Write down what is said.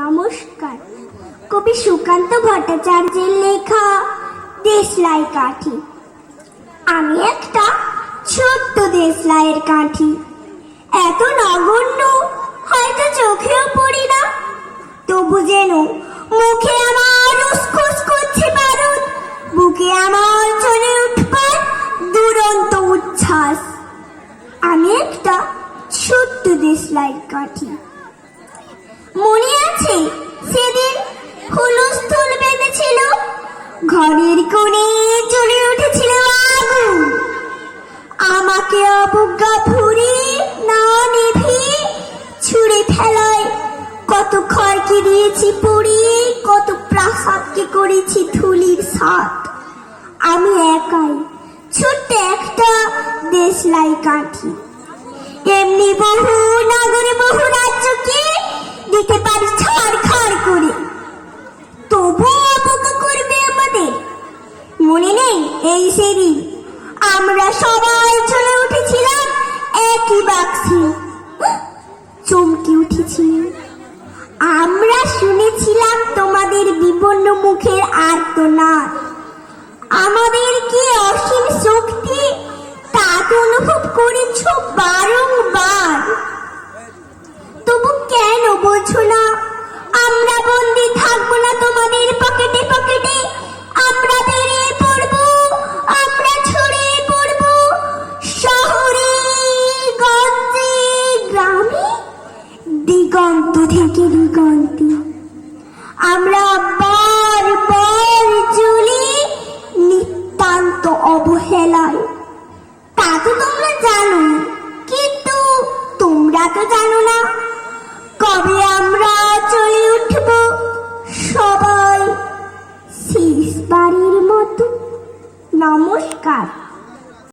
নমস্কার। কবি সুকান্ত ভট্টাচার্যের লেখা দেশলাই কাঠি। আমি একটা ছোট্ট দেশলাইয়ের কাঠি। এত নগণ্য, হয়তো চোখেও পড়ি ছোট্ট দেশলাইয়ের কাঠি মনে আছে? সেদিন হুলস্থুল বেঁধেছিল, ঘরের কোণে চলে উঠেছিল আগুন। আমাকে অবজ্ঞা ভুরি না নিভি ছুঁড়ে ফেলায়। কত খড়কে দিয়েছি পুড়িয়ে কত প্রাসাদকে করেছি ধুলির সাত আমি একাই, ছোট্ট একটা দেশলাই কাঠি। এমনি বহু নগরে, বহু রাজ্যকে দিতে পারি ছাড়, খাড় করে। তবু অবজ্ঞা করবে আমাদের। মনে নেই এই সেদিন আমরা সবাই চলে উঠেছিলাম একই বাক্সে। চমকে উঠেছি। আমরা শুনেছিলাম তোমাদের বিপন্ন মুখের আর্তনাদ। অনুভব করেছ বারংবার? তবু কেন বোঝো না? আমরা বন্দি থাকব না তোমাদের পকেটে পকেটে। আমরা বেরিয়ে আমরা ছড়িয়ে শহরে, গঞ্জে, গ্রামে, দিগন্ত থেকে দিগন্তে। আমরা তা তোমরা জানো। কিন্তু তোমরা তো জানো না। কবে আমরা চলে উঠব? সবাই শেষবারের মতো। নমস্কার।